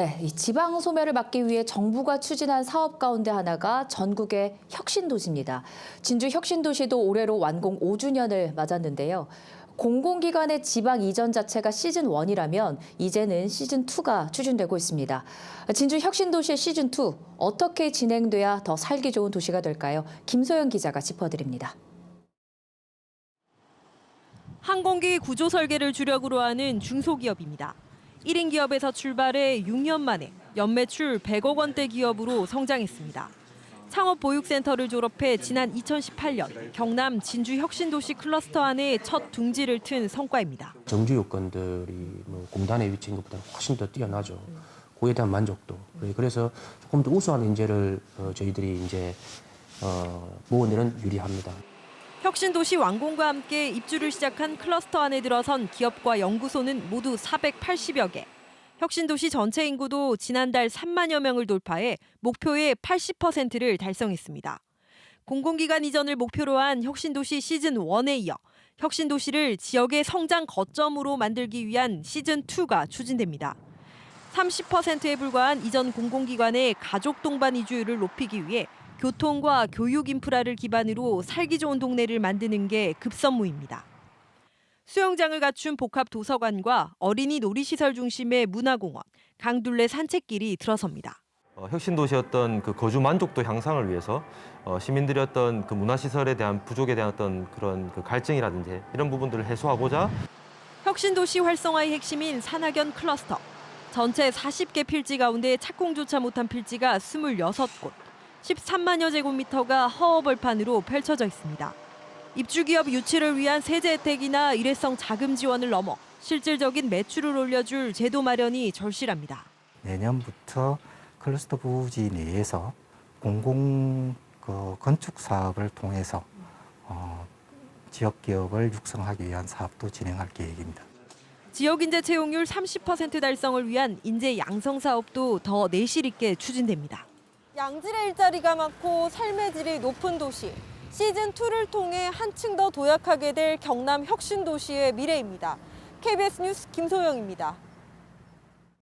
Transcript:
네, 이 지방 소멸을 막기 위해 정부가 추진한 사업 가운데 하나가 전국의 혁신도시입니다. 진주 혁신도시도 올해로 완공 5주년을 맞았는데요. 공공기관의 지방 이전 자체가 시즌 1이라면 이제는 시즌 2가 추진되고 있습니다. 진주 혁신도시의 시즌 2 어떻게 진행돼야 더 살기 좋은 도시가 될까요? 김소영 기자가 짚어드립니다. 항공기 구조 설계를 주력으로 하는 중소기업입니다. 1인 기업에서 출발해 6년 만에 연매출 100억 원대 기업으로 성장했습니다. 창업보육센터를 졸업해 지난 2018년 경남 진주 혁신도시 클러스터 안에 첫 둥지를 튼 성과입니다. 정주 요건들이 뭐 공단에 위치한 것보다 훨씬 더 뛰어나죠. 그에 대한 만족도. 네, 그래서 조금 더 우수한 인재를 어, 저희들이 이제 어, 모으내는 유리합니다. 혁신도시 완공과 함께 입주를 시작한 클러스터 안에 들어선 기업과 연구소는 모두 480여 개. 혁신도시 전체 인구도 지난달 3만여 명을 돌파해 목표의 80%를 달성했습니다. 공공기관 이전을 목표로 한 혁신도시 시즌 1에 이어 혁신도시를 지역의 성장 거점으로 만들기 위한 시즌 2가 추진됩니다. 30%에 불과한 이전 공공기관의 가족 동반 이주율을 높이기 위해 교통과 교육 인프라를 기반으로 살기 좋은 동네를 만드는 게 급선무입니다. 수영장을 갖춘 복합 도서관과 어린이 놀이시설 중심의 문화공원, 강둘레 산책길이 들어섭니다. 어, 혁신 도시였던 그 거주 만족도 향상을 위해서 어, 시민들의 어떤 그 문화 시설에 대한 부족에 대한 어떤 그런 그 갈증이라든지 이런 부분들을 해소하고자 혁신 도시 활성화의 핵심인 산학연 클러스터. 전체 40개 필지 가운데 착공조차 못한 필지가 26곳, 13만여 제곱미터가 허허벌판으로 펼쳐져 있습니다. 입주기업 유치를 위한 세제 혜택이나 일회성 자금 지원을 넘어 실질적인 매출을 올려줄 제도 마련이 절실합니다. 내년부터 클러스터 부지 내에서 공공 그 건축 사업을 통해서 어, 지역 기업을 육성하기 위한 사업도 진행할 계획입니다. 지역 인재 채용률 30% 달성을 위한 인재 양성 사업도 더 내실 있게 추진됩니다. 양질의 일자리가 많고 삶의 질이 높은 도시. 시즌2를 통해 한층 더 도약하게 될 경남 혁신도시의 미래입니다. KBS 뉴스 김소영입니다.